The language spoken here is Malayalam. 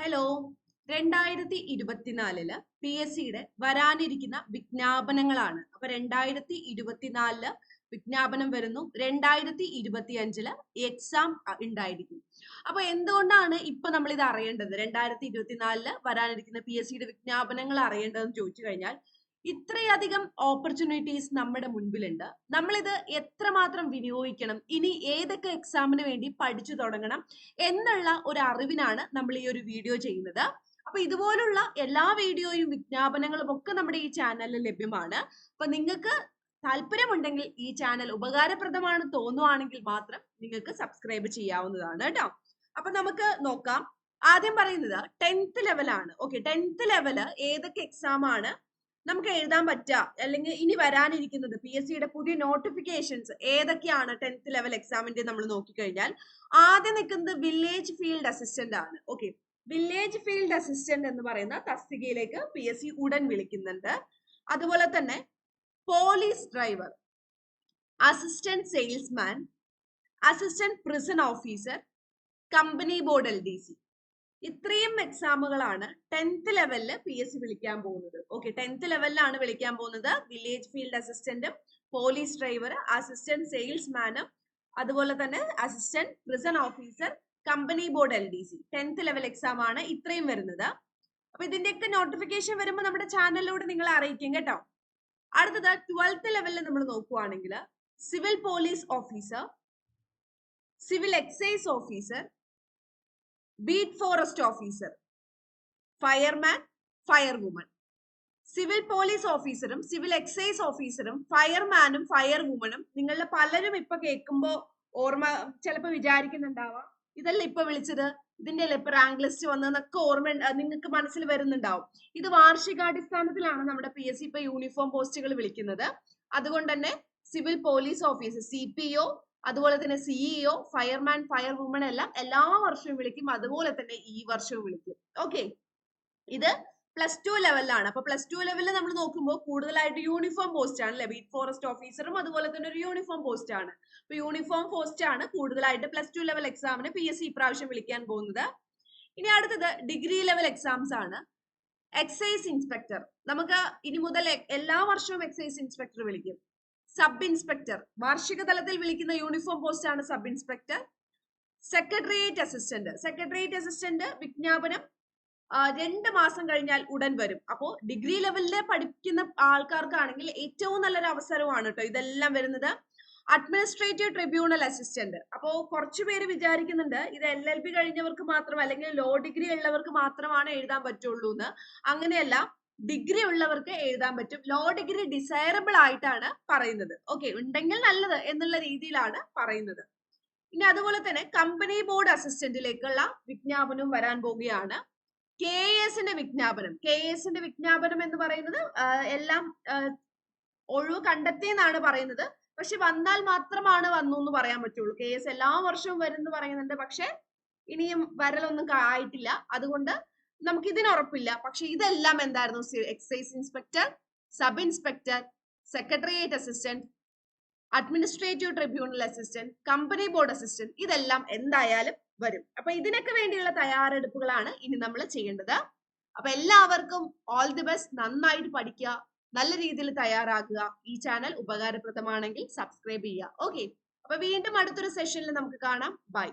ഹലോ രണ്ടായിരത്തി ഇരുപത്തിനാലിൽ പി എസ് സിയുടെ വരാനിരിക്കുന്ന വിജ്ഞാപനങ്ങളാണ്. അപ്പൊ രണ്ടായിരത്തി ഇരുപത്തിനാലിൽ വിജ്ഞാപനം വരുന്നു. രണ്ടായിരത്തി ഇരുപത്തി അഞ്ചിൽ എക്സാം ഉണ്ടായിരിക്കും. അപ്പൊ എന്തുകൊണ്ടാണ് ഇപ്പൊ നമ്മൾ ഇത് അറിയേണ്ടത്? രണ്ടായിരത്തി ഇരുപത്തിനാലിൽ വരാനിരിക്കുന്ന പി എസ് സിയുടെ വിജ്ഞാപനങ്ങൾ അറിയേണ്ടതെന്ന് ചോദിച്ചു കഴിഞ്ഞാൽ ഇത്രയധികം ഓപ്പർച്യൂണിറ്റീസ് നമ്മുടെ മുൻപിലുണ്ട്. നമ്മളിത് എത്രമാത്രം വിനിയോഗിക്കണം ഇനി ഏതൊക്കെ എക്സാമിന് വേണ്ടി പഠിച്ചു തുടങ്ങണം എന്നുള്ള ഒരു അറിവിനാണ് നമ്മൾ ഈ ഒരു വീഡിയോ ചെയ്യുന്നത്. അപ്പൊ ഇതുപോലുള്ള എല്ലാ വീഡിയോയും വിജ്ഞാപനങ്ങളും ഒക്കെ നമ്മുടെ ഈ ചാനലിൽ ലഭ്യമാണ്. അപ്പൊ നിങ്ങൾക്ക് താല്പര്യമുണ്ടെങ്കിൽ ഈ ചാനൽ ഉപകാരപ്രദമാണ് തോന്നുവാണെങ്കിൽ മാത്രം നിങ്ങൾക്ക് സബ്സ്ക്രൈബ് ചെയ്യാവുന്നതാണ് കേട്ടോ. അപ്പൊ നമുക്ക് നോക്കാം. ആദ്യം പറയുന്നത് ടെൻത്ത് ലെവലാണ് ഓക്കെ ടെൻത്ത് ലെവൽ ഏതൊക്കെ എക്സാം ആണ്? നമുക്ക് എഴുതാൻ പറ്റുക. അല്ലെങ്കിൽ ഇനി വരാനിരിക്കുന്നത് പി എസ് സിയുടെ പുതിയ നോട്ടിഫിക്കേഷൻസ് ഏതൊക്കെയാണ് ടെൻത്ത് ലെവൽ എക്സാമിന്റെ നമ്മൾ നോക്കിക്കഴിഞ്ഞാൽ ആദ്യം നിൽക്കുന്നത് വില്ലേജ് ഫീൽഡ് അസിസ്റ്റന്റ് ആണ്. ഓക്കെ വില്ലേജ് ഫീൽഡ് അസിസ്റ്റന്റ് എന്ന് പറയുന്ന തസ്തികയിലേക്ക് പി എസ് സി ഉടൻ വിളിക്കുന്നുണ്ട്. അതുപോലെ തന്നെ police driver assistant salesman assistant prison officer company board L D C ഇത്രയും എക്സാമുകളാണ് ടെൻത്ത് ലെവലിൽ പി എസ് സി വിളിക്കാൻ പോകുന്നത്. ഓക്കെ ടെൻത്ത് ലെവലിലാണ് വിളിക്കാൻ പോകുന്നത്. വില്ലേജ് ഫീൽഡ് അസിസ്റ്റന്റും പോലീസ് ഡ്രൈവർ അസിസ്റ്റന്റ് സെയിൽസ്മാനും അതുപോലെ തന്നെ assistant prison officer company board L D C tenth level exam ആണ് ഇത്രയും വരുന്നത്. അപ്പൊ ഇതിന്റെയൊക്കെ നോട്ടിഫിക്കേഷൻ വരുമ്പോൾ നമ്മുടെ ചാനലിലൂടെ നിങ്ങൾ അറിയിക്കും കേട്ടോ. അടുത്തത് ട്വൽത്ത് ലെവലിൽ നമ്മൾ നോക്കുവാണെങ്കിൽ civil police officer civil excise officer beat forest officer fireman fire woman civil police ഓഫീസറും സിവിൽ എക്സൈസ് ഓഫീസറും ഫയർമാനും ഫയർ വുമണും നിങ്ങളുടെ പലരും ഇപ്പൊ കേൾക്കുമ്പോ ഓർമ്മ ചിലപ്പോ വിചാരിക്കുന്നുണ്ടാവാം. ഇതല്ല ഇപ്പൊ വിളിച്ചത്? ഇതിന്റെ ഇപ്പൊ റാങ്ക് ലിസ്റ്റ് വന്നതെന്നൊക്കെ ഓർമ്മ നിങ്ങൾക്ക് മനസ്സിൽ വരുന്നുണ്ടാവും. ഇത് വാർഷികാടിസ്ഥാനത്തിലാണ് നമ്മുടെ പി എസ് സി ഇപ്പൊ യൂണിഫോം പോസ്റ്റുകൾ വിളിക്കുന്നത്. അതുകൊണ്ട് തന്നെ civil police officer C P O അതുപോലെ തന്നെ സിഇഒ ഫയർമാൻ ഫയർ വുമൺ എല്ലാം എല്ലാ വർഷവും വിളിക്കും. അതുപോലെ തന്നെ ഈ വർഷവും വിളിക്കും. ഓക്കെ ഇത് പ്ലസ് ടു ലെവലിലാണ് അപ്പൊ പ്ലസ് ടു ലെവലിൽ നമ്മൾ നോക്കുമ്പോൾ കൂടുതലായിട്ട് യൂണിഫോം പോസ്റ്റ് ആണ് ബീറ്റ് ഫോറസ്റ്റ് ഓഫീസറും അതുപോലെ തന്നെ ഒരു യൂണിഫോം പോസ്റ്റ് ആണ്. അപ്പൊ യൂണിഫോം പോസ്റ്റ് ആണ് കൂടുതലായിട്ട് പ്ലസ് ടു ലെവൽ എക്സാമിന് പി എസ് സി ഇപ്രാവശ്യം വിളിക്കാൻ പോകുന്നത്. ഇനി അടുത്തത് ഡിഗ്രി ലെവൽ എക്സാംസ് ആണ്. എക്സൈസ് ഇൻസ്പെക്ടർ നമുക്ക് ഇനി മുതൽ എല്ലാ വർഷവും എക്സൈസ് ഇൻസ്പെക്ടർ വിളിക്കും. സബ് ഇൻസ്പെക്ടർ വാർഷിക തലത്തിൽ വിളിക്കുന്ന യൂണിഫോം പോസ്റ്റ് ആണ് sub inspector secretariat assistant. Secretariat assistant വിജ്ഞാപനം രണ്ട് മാസം കഴിഞ്ഞാൽ ഉടൻ വരും. അപ്പോ ഡിഗ്രി ലെവലിൽ പഠിക്കുന്ന ആൾക്കാർക്കാണെങ്കിൽ ഏറ്റവും നല്ലൊരു അവസരമാണ് കേട്ടോ ഇതെല്ലാം വരുന്നത്. Administrative tribunal assistant. അപ്പോ കുറച്ചു പേര് വിചാരിക്കുന്നുണ്ട് ഇത് എൽ എൽ ബി കഴിഞ്ഞവർക്ക് മാത്രം അല്ലെങ്കിൽ ലോ ഡിഗ്രി ഉള്ളവർക്ക് മാത്രമാണ് എഴുതാൻ പറ്റുള്ളൂ എന്ന് അങ്ങനെയല്ല ഡിഗ്രി ഉള്ളവർക്ക് എഴുതാൻ പറ്റും. ലോ ഡിഗ്രി ഡിസൈറബിൾ ആയിട്ടാണ് പറയുന്നത്. ഓക്കെ ഉണ്ടെങ്കിൽ നല്ലത് എന്നുള്ള രീതിയിലാണ് പറയുന്നത്. ഇനി അതുപോലെ തന്നെ കമ്പനി ബോർഡ് അസിസ്റ്റന്റിലേക്കുള്ള വിജ്ഞാപനവും വരാൻ പോവുകയാണ്. കെ എസിന്റെ വിജ്ഞാപനം. കെ എസിന്റെ വിജ്ഞാപനം എന്ന് പറയുന്നത് എല്ലാം ഒഴിവ് കണ്ടെത്തിയെന്നാണ് പറയുന്നത്. പക്ഷെ വന്നാൽ മാത്രമാണ് വന്നു എന്ന് പറയാൻ പറ്റുള്ളൂ. കെ എസ് എല്ലാ വർഷവും വരും എന്ന് പറയുന്നുണ്ട്. പക്ഷെ ഇനിയും വരലൊന്നും ആയിട്ടില്ല. അതുകൊണ്ട് നമുക്ക് ഇതിന് ഉറപ്പില്ല. പക്ഷെ ഇതെല്ലാം എന്തായിരുന്നു? Excise inspector sub inspector secretariat assistant administrative tribunal assistant company board assistant ഇതെല്ലാം എന്തായാലും വരും. അപ്പൊ ഇതിനൊക്കെ വേണ്ടിയുള്ള തയ്യാറെടുപ്പുകളാണ് ഇനി നമ്മൾ ചെയ്യേണ്ടത്. അപ്പൊ എല്ലാവർക്കും ഓൾ ദി ബെസ്റ്റ് നന്നായിട്ട് പഠിക്കുക നല്ല രീതിയിൽ തയ്യാറാക്കുക ഈ ചാനൽ ഉപകാരപ്രദമാണെങ്കിൽ സബ്സ്ക്രൈബ് ചെയ്യുക. ഓക്കെ അപ്പൊ വീണ്ടും അടുത്തൊരു സെഷനിൽ നമുക്ക് കാണാം. ബൈ